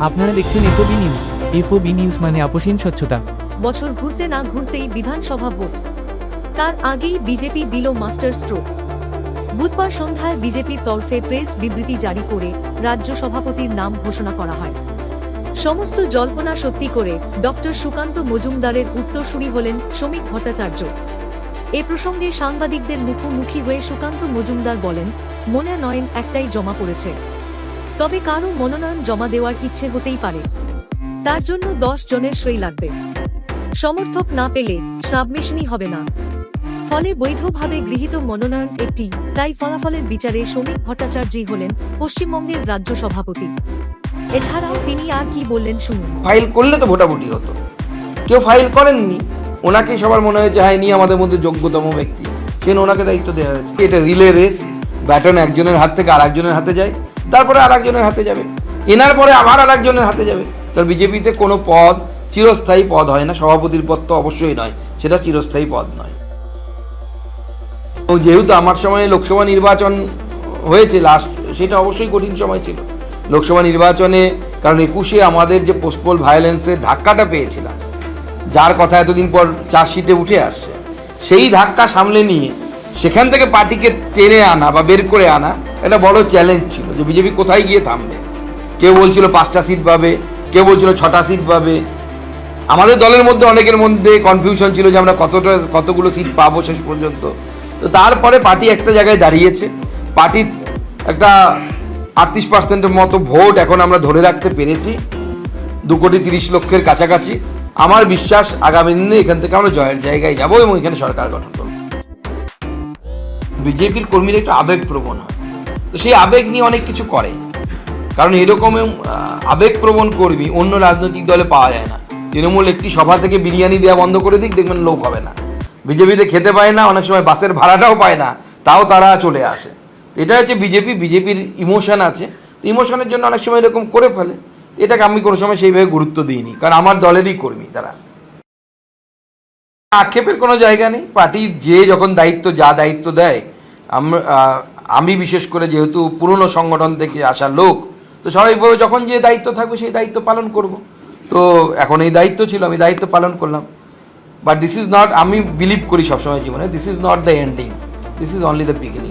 আপনারা দেখছেন FOB news. FOB news মানে আপোষহীন স্বচ্ছতা। বছর ঘুরতে না ঘুরতেই বিধানসভা ভোট। তার আগেই বিজেপি দিল মাস্টার স্ট্রোক। বুধবার সন্ধ্যায় বিজেপির তরফে প্রেস বিবৃতি জারি করে রাজ্য সভাপতির নাম ঘোষণা করা হয়। সমস্ত জল্পনা সত্যি করে ডক্টর সুকান্ত মজুমদারের উত্তরসূরি হলেন শ্রমিক ভট্টাচার্য। এ প্রসঙ্গে সাংবাদিকদের মুখোমুখি হয়ে সুকান্ত মজুমদার বলেন, মনে নয়ন একটাই জমা পড়েছে। তবে কারও মনোনয়ন জমা দেওয়ার ইচ্ছে হতেই পারে। তার জন্য দশ জনের সই লাগবে। সমর্থক না পেলে সাবমিশনই হবে না। ফলে বৈধভাবে গৃহীত মনোনয়ন একটি, তাই ফলাফলের বিচারে শ্রমিক ভট্টাচার্যই হলেন পশ্চিমবঙ্গের রাজ্য সভাপতি। এছাড়াও তিনি আর কি বললেন শুনুন। ফাইল করলে তো ভোটাভুটি হতো। কেউ ফাইল করেননি। ওনাকেই সবার মনে হয়েছে হ্যাঁ ইনি আমাদের মধ্যে যোগ্যতম ব্যক্তি। সেন ওনাকে দায়িত্ব দেওয়া হয়েছে? এটা রিলে রেস, ব্যাটন একজনের হাত থেকে আর একজনের হাতে যায়। তারপরে আর একজনের হাতে যাবে। এনার পরে আবার আর একজনের হাতে যাবে। কারণ বিজেপিতে কোনো পদ চিরস্থায়ী পদ হয় না, সভাপতির পদ তো অবশ্যই নয়, সেটা চিরস্থায়ী পদ নয়। যেহেতু আমার সময়ে লোকসভা নির্বাচন হয়েছে লাস্ট সেটা অবশ্যই কঠিন সময় ছিল। লোকসভা নির্বাচনে, কারণ একুশে আমাদের যে পোস্টপোল ভায়োলেন্সের ধাক্কাটা পেয়েছিলাম, যার কথা এতদিন পর চার্জশিটে উঠে আসছে, সেই ধাক্কা সামলে নিয়ে সেখান থেকে পার্টিকে টেনে আনা বা বের করে আনা একটা বড় চ্যালেঞ্জ ছিল যে বিজেপি কোথায় গিয়ে থামবে। কেউ বলছিল পাঁচটা সিট পাবে, কেউ বলছিল ছটা সিট পাবে। আমাদের দলের মধ্যে অনেকের মধ্যে কনফিউশন ছিল যে আমরা কতটা, কতগুলো সিট পাবো শেষ পর্যন্ত। তো তারপরে পার্টি একটা জায়গায় দাঁড়িয়েছে। পার্টির একটা আটত্রিশ পার্সেন্টের মতো ভোট এখন আমরা ধরে রাখতে পেরেছি। দু কোটি তিরিশ লক্ষের কাছাকাছি। আমার বিশ্বাস আগামী দিনে এখান থেকে আমরা জয়ের জায়গায় যাব এবং এখানে সরকার গঠন করব। বিজেপির কর্মীরা একটু আবেগপ্রবণ হয়। তো সেই আবেগ নিয়ে অনেক কিছু করে। কারণ এরকম আবেগপ্রবণ কর্মী অন্য রাজনৈতিক দলে পাওয়া যায় না। তৃণমূল একটি সভা থেকে বিরিয়ানি দেওয়া বন্ধ করে দিক, দেখবেন লোক হবে না। বিজেপিতে খেতে পায় না, অনেক সময় বাসের ভাড়াটাও পায় না, তাও তারা চলে আসে। এটা হচ্ছে বিজেপি, বিজেপির ইমোশন আছে। তো ইমোশনের জন্য অনেক সময় এরকম করে ফেলে। এটাকে আমি কোনো সময় সেইভাবে গুরুত্ব দিইনি, কারণ আমার দলেরই কর্মী তারা। আক্ষেপের কোনো জায়গা নেই। পার্টি যে যখন দায়িত্ব, যা দায়িত্ব দেয়, আম- বিশেষ করে যেহেতু পুরনো সংগঠন থেকে আসা লোক, তো স্বাভাবিকভাবে যখন যে দায়িত্ব থাকবে, সেই দায়িত্ব পালন করব। তো এখন এই দায়িত্ব ছিল, আমি দায়িত্ব পালন করলাম। বাট দিস ইজ নট আমি বিলিভ করি সবসময় জীবনে this is not the ending this is only the beginning